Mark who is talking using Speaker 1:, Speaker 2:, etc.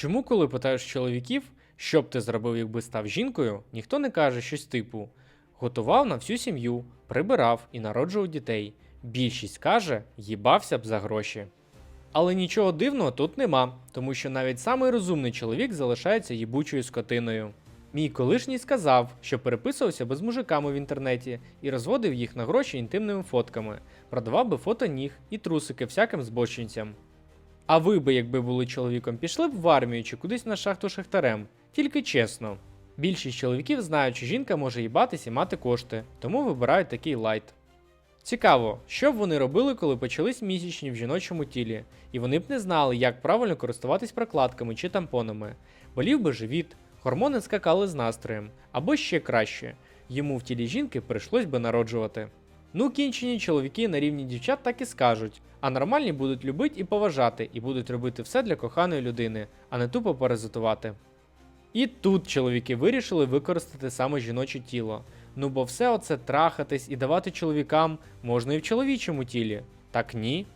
Speaker 1: Чому, коли питаєш чоловіків, що б ти зробив, якби став жінкою, ніхто не каже щось типу: готував на всю сім'ю, прибирав і народжував дітей. Більшість каже, їбався б за гроші. Але нічого дивного тут нема, тому що навіть самий розумний чоловік залишається їбучою скотиною. Мій колишній сказав, що переписувався би з мужиками в інтернеті і розводив їх на гроші інтимними фотками, продавав би фото ніг і трусики всяким збочинцям. А ви би, якби були чоловіком, пішли б в армію чи кудись на шахту шахтарем, тільки чесно. Більшість чоловіків знають, що жінка може їбатись і мати кошти, тому вибирають такий лайт. Цікаво, що б вони робили, коли почались місячні в жіночому тілі, і вони б не знали, як правильно користуватись прокладками чи тампонами. Болів би живіт, гормони скакали з настроєм, або ще краще, йому в тілі жінки прийшлось би народжувати. Ну, кінчені чоловіки на рівні дівчат так і скажуть, а нормальні будуть любити і поважати, і будуть робити все для коханої людини, а не тупо паразитувати. І тут чоловіки вирішили використати саме жіноче тіло. Ну бо все оце трахатись і давати чоловікам можна і в чоловічому тілі. Так ні.